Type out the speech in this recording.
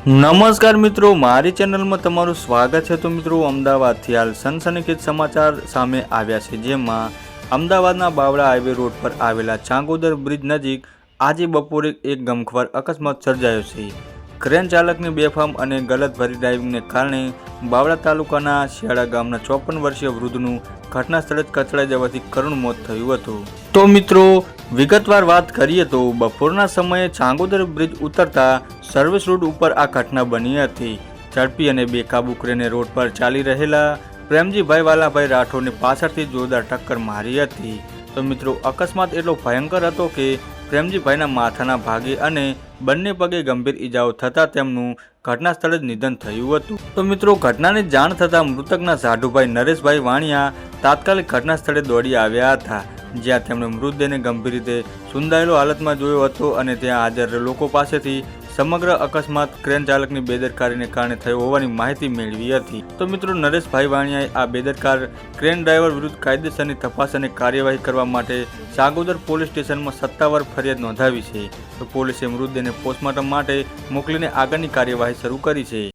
નમસ્કાર મિત્રો, મારી ચેનલમાં તમારું સ્વાગત છે. તો મિત્રો અમદાવાદથી હાલ સનસનીખેજ સમાચાર સામે આવ્યા છે, જેમાં અમદાવાદના બાવળા હાઈવે રોડ પર આવેલા ચાંગોદર બ્રિજ નજીક આજે બપોરે એક ગમખ્વાર અકસ્માત સર્જાયો છે. ક્રેન ચાલકની બેફામ અને ગલત ભરી ડ્રાઇવિંગને કારણે બાવળા તાલુકાના શિયાળા ગામના ચોપન વર્ષીય વૃદ્ધનું ઘટના સ્થળે જ કચડાઈ જવાથી કરુણ મોત થયું હતું. તો મિત્રો, વિગતવાર વાત કરીએ તો બપોરના સમયે ચાંગોદર બ્રિજ ઉતરતા સર્વિસ રોડ ઉપર આ ઘટના બની હતી. ઝડપી અને બેકાબુ ક્રેને રોડ પર ચાલી રહેલા પ્રેમજીભાઈ વાલાભાઈ રાઠોડને પાછળથી જોરદાર ટક્કર મારી હતી. તો મિત્રો, અકસ્માત એટલો ભયંકર હતો કે પ્રેમજીભાઈના માથાના ભાગે અને બંને પગે ગંભીર ઈજાઓ થતાં તેમનું ઘટના સ્થળે જ નિધન થયું હતું. તો મિત્રો, ઘટનાની જાણ થતાં મૃતકના સાઢુભાઈ નરેશભાઈ વાણિયા તાત્કાલિક ઘટના સ્થળે દોડી આવ્યા હતા, જ્યાં તેમણે મૃતદેહને ગંભીર રીતે સુંદાયેલો હાલતમાં જોયો હતો અને ત્યાં હાજર લોકો પાસેથી સમગ્ર અકસ્માત ક્રેન ચાલકની બેદરકારીને કારણે થયો હોવાની માહિતી મેળવી હતી. તો મિત્રો, નરેશભાઈ વાણિયાએ આ બેદરકાર ક્રેન ડ્રાઈવર વિરુદ્ધ કાયદેસરની તપાસ અને કાર્યવાહી કરવા માટે સાગોદર પોલીસ સ્ટેશનમાં સત્તાવાર ફરિયાદ નોંધાવી છે. તો પોલીસે મૃતદેહને પોસ્ટમોર્ટમ માટે મોકલીને આગળની કાર્યવાહી શરૂ કરી છે.